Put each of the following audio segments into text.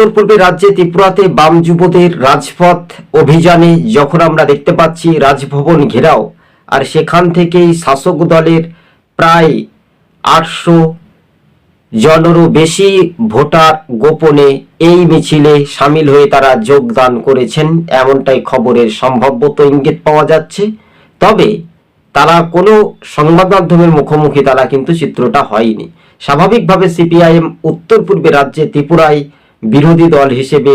উত্তর পূর্বে রাজ্যে ত্রিপুরাতে বাম যুবদের রাজপথ অভিযানে যখন আমরা দেখতে পাচ্ছি রাজভবন ঘেরাও, আর সেখান থেকেই শাসক দলের প্রায় আটশো জনেরও বেশি ভোটার গোপনে এই মিছিলে সামিল হয়ে তারা যোগদান করেছেন। এমনটাই খবরের সম্ভাব্যত ইঙ্গিত পাওয়া যাচ্ছে। তবে তারা কোনো সংবাদ মাধ্যমের মুখোমুখি তারা কিন্তু চিত্রটা হয়নি। স্বাভাবিকভাবে সিপিআইএম উত্তর পূর্বে রাজ্যে ত্রিপুরায় বিরোধী দল হিসেবে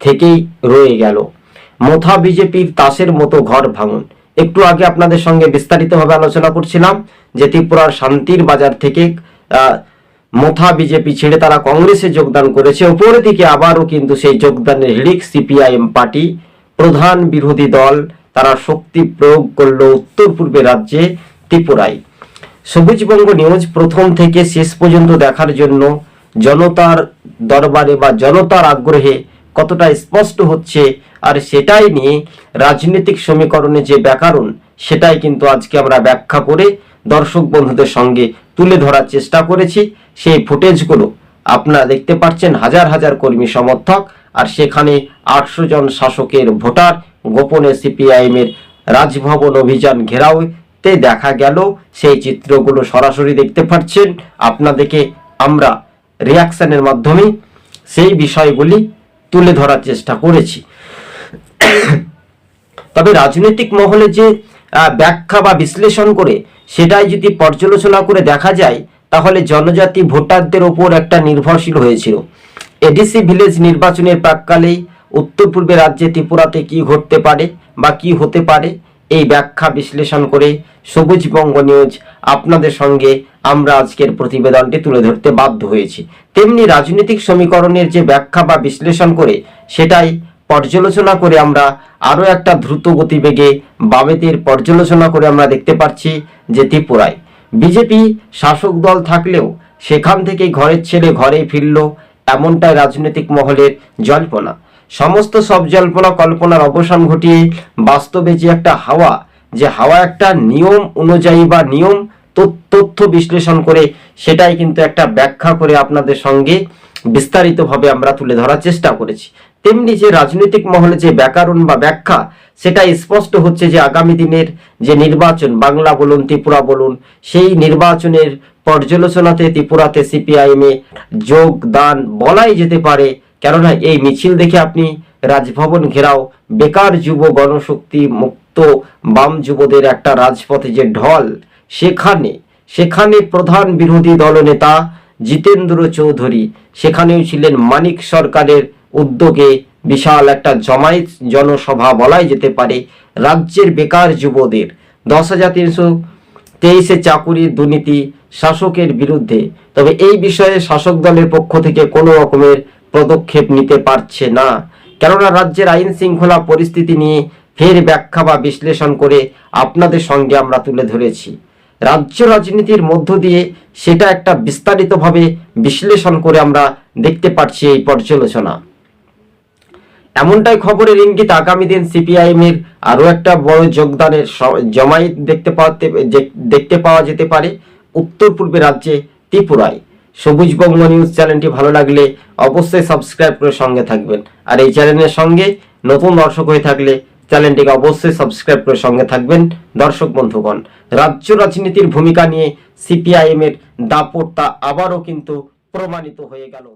থেকেই রয়ে গেল। মোথা বিজেপির তাসের মতো ঘর ভাঙন। একটু আগে আপনাদের সঙ্গে বিস্তারিতভাবে আলোচনা করছিলাম যে ত্রিপুরার শান্তির বাজার থেকে মোথা বিজেপি ছেড়ে তারা কংগ্রেসে যোগদান করেছে। উপর দিকে আবারও কিন্তু সেই যোগদানের হিড়িক সিপিআইএম পার্টি প্রধান বিরোধী দল তারা শক্তি প্রয়োগ করল উত্তর পূর্বে রাজ্যে ত্রিপুরায়। সবুজবঙ্গ নিউজ প্রথম থেকে শেষ পর্যন্ত দেখার জন্য জনতার দরবারে বা জনতার আগ্রহে কতটা স্পষ্ট হচ্ছে আর সেটাই নিয়ে রাজনৈতিক সমীকরণে যে ব্যাকরণ, সেটাই কিন্তু আজকে আমরা ব্যাখ্যা করে দর্শক বন্ধুদের সঙ্গে তুলে ধরার চেষ্টা করেছি। সেই ফুটেজগুলো আপনারা দেখতে পাচ্ছেন, হাজার হাজার কর্মী সমর্থক আর সেখানে আটশো জন শাসকের ভোটার, গোপনে সিপিআইএম এর রাজভবন অভিযান ঘেরাওতে দেখা গেল। সেই চিত্রগুলো সরাসরি দেখতে পাচ্ছেন। আপনাদেরকে আমরা রিয়াকশনের মাধ্যমে সেই বিষয়গুলি তুলে ধরার চেষ্টা করেছি। তবে রাজনৈতিক মহলে যে ব্যাখ্যা বা বিশ্লেষণ করে সেটাই যদি পর্যালোচনা করে দেখা যায়, তাহলে জনজাতি ভোটারদের ওপর একটা নির্ভরশীল হয়েছিল। এডিসি ভিলেজ নির্বাচনের প্রাককালেই উত্তর পূর্বে রাজ্যে ত্রিপুরাতে কি ঘটতে পারে বা কি হতে পারে এই ব্যাখ্যা বিশ্লেষণ করে সবুজ বঙ্গ নিউজ আপনাদের সঙ্গে আমরা আজকের প্রতিবেদনটি তুলে ধরতে বাধ্য হয়েছি। তেমনি রাজনৈতিক সমীকরণের যে ব্যাখ্যা বা বিশ্লেষণ করে, সেটাই পর্যালোচনা করে আমরা আরও একটা দ্রুত গতিবেগে বামেদের পর্যালোচনা করে আমরা দেখতে পাচ্ছি যে ত্রিপুরায় বিজেপি শাসক দল থাকলেও সেখান থেকে ঘরের ছেলে ঘরে ফিরল, এমনটাই রাজনৈতিক মহলের জল্পনা। সমস্ত সব জল্পনা কল্পনার অবসান ঘটিয়ে বাস্তবে যে একটা হাওয়া, যে হাওয়া একটা নিয়ম অনুযায়ী বা নিয়ম তথ্য- বিশ্লেষণ করে সেটাই কিন্তু একটা ব্যাখ্যা করে আপনাদের সঙ্গে বিস্তারিতভাবে আমরা তুলে ধরার চেষ্টা করেছি। তেমনি যে রাজনৈতিক মহলে যে ব্যাকরণ বা ব্যাখ্যা সেটা স্পষ্ট হচ্ছে যে আগামী দিনের যে নির্বাচন, বাংলা বলুন, ত্রিপুরা বলুন, সেই নির্বাচনের পর্যালোচনাতে ত্রিপুরাতে সিপিআইএম যোগদান বলাই যেতে পারে কেননা এই মিছিল দেখে আপনি রাজভবন ঘেরাও, বেকার যুব গণশক্তি মুক্ত বাম যুবদের একটা রাজপথে যে ঢল, সেখানে সেখানে প্রধান বিরোধী দলনেতা জিতেন্দ্র চৌধুরী, সেখানেও ছিলেন মানিক সরকারের উদ্যোগে বিশাল একটা জমায়েত জনসভা বলাই যেতে পারে রাজ্যের বেকার যুবদের। দশ হাজার তিনশো তেইশে চাকুরি দুর্নীতি শাসকের বিরুদ্ধে। তবে এই বিষয়ে শাসক দলের পক্ষ থেকে কোনো রকমের পদক্ষেপ নিতে পারছে না। কেননা রাজ্যের আইন শৃঙ্খলা পরিস্থিতি নিয়ে ফের ব্যাখ্যা বা বিশ্লেষণ করে আপনাদের সঙ্গে আমরা তুলে ধরেছি। রাজ্য রাজনীতির মধ্য দিয়ে সেটা একটা বিস্তারিতভাবে বিশ্লেষণ করে আমরা দেখতে পাচ্ছি এই পর্যালোচনা। এমনটাই খবরের ইঙ্গিত আগামী দিন সিপিআইএম এর আরও একটা বড় যোগদানের জমায়েত দেখতে পাওয়াতে দেখতে পাওয়া যেতে পারে উত্তর পূর্বে রাজ্যে ত্রিপুরায়। সবুজ বঙ্গ নিউজ চ্যানেলটি ভালো লাগলে অবশ্যই সাবস্ক্রাইব করে সঙ্গে থাকবেন। আর এই চ্যানেলের সঙ্গে নতুন দর্শক হয়ে থাকলে চ্যানেলটিকে অবশ্যই সাবস্ক্রাইব করে সঙ্গে থাকবেন দর্শক বন্ধুগণ। রাজ্য রাজনীতির ভূমিকা নিয়ে সিপিআইএম এর দাপট তা আবারও কিন্তু প্রমাণিত হয়ে গেল।